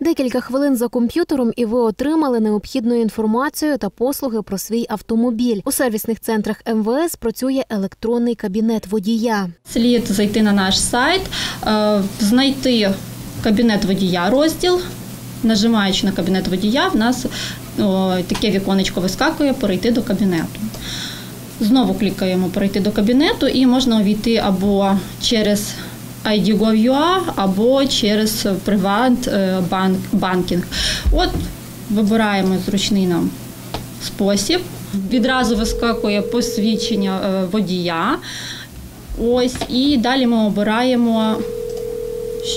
Декілька хвилин за комп'ютером, і ви отримали необхідну інформацію та послуги про свій автомобіль. У сервісних центрах МВС працює електронний кабінет водія. Слід зайти на наш сайт, е, знайти кабінет водія розділ. Нажимаючи на кабінет водія, в нас о, таке віконечко вискакує перейти до кабінету. Знову клікаємо перейти до кабінету і можна увійти або через ID.gov.ua, або через Приват е. От вибираємо зручний нам спосіб. Відразу вискакує посвідчення е, водія. Ось і далі ми обираємо,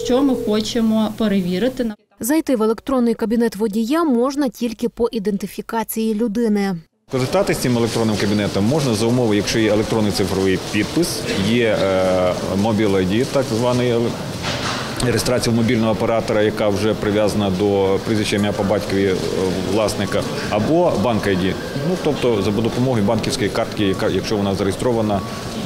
що ми хочемо перевірити. Зайти в електронний кабінет водія можна тільки по ідентифікації людини. Користатися цим електронним кабінетом можна за умови, якщо є електронний цифровий підпис, є е, Mobile ID, так званий реєстрація мобільного оператора, яка вже прив'язана до прізвища ім'я по батькові е, власника, або банк ID. Ну тобто за допомогою банківської картки, яка, якщо вона зареєстрована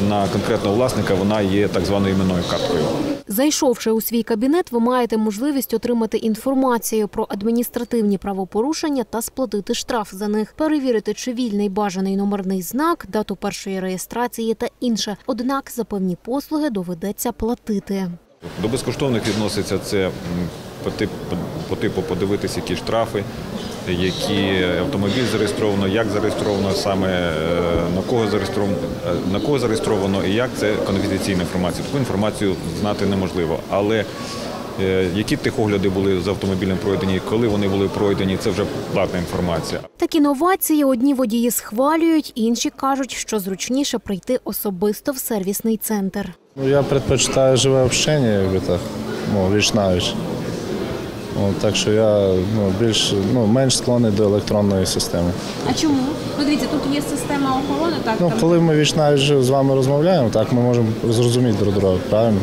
на конкретного власника, вона є так званою іменною карткою. Зайшовши у свій кабінет, ви маєте можливість отримати інформацію про адміністративні правопорушення та сплатити штраф за них, перевірити, чи вільний бажаний номерний знак, дату першої реєстрації та інше. Однак за певні послуги доведеться платити. До безкоштовних відноситься це по типу, по типу подивитися, які штрафи, які автомобіль зареєстровано, як зареєстровано, саме е, на кого зареєстровано, е, на кого зареєстровано і як це конфіденційна інформація. Таку інформацію знати неможливо. Але е, які техогляди були з автомобілем пройдені, коли вони були пройдені, це вже платна інформація. Такі новації одні водії схвалюють, інші кажуть, що зручніше прийти особисто в сервісний центр. Ну, я предпочитаю живе общення, якби так, ну, віч Ну, так що я ну, більш ну, менш склонний до електронної системи. А чому? Ну дивіться, тут є система охорони, так Ну, там коли ми віч навіч з вами розмовляємо, так ми можемо зрозуміти друг друга, правильно?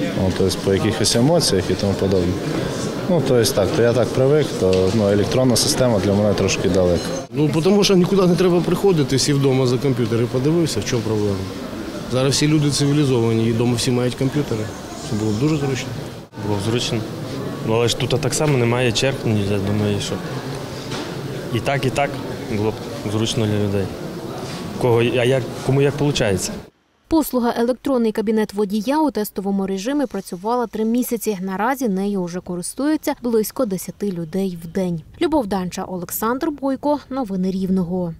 Ну, тобто по якихось емоціях і тому подобне. Ну, тобто так, то я так привик, то ну, електронна система для мене трошки далека. Ну, тому що нікуди не треба приходити, сів вдома за комп'ютер і подивився, в чому проблема. Зараз всі люди цивілізовані і вдома всі мають комп'ютери. Це було б дуже зручно. Було б зручно. Ну, але ж тут так само немає черг, я думаю, що і так, і так було б зручно для людей. Кого, а як, кому як виходить? Послуга електронний кабінет водія у тестовому режимі працювала три місяці. Наразі нею вже користуються близько 10 людей в день. Любов Данча, Олександр Бойко. Новини Рівного.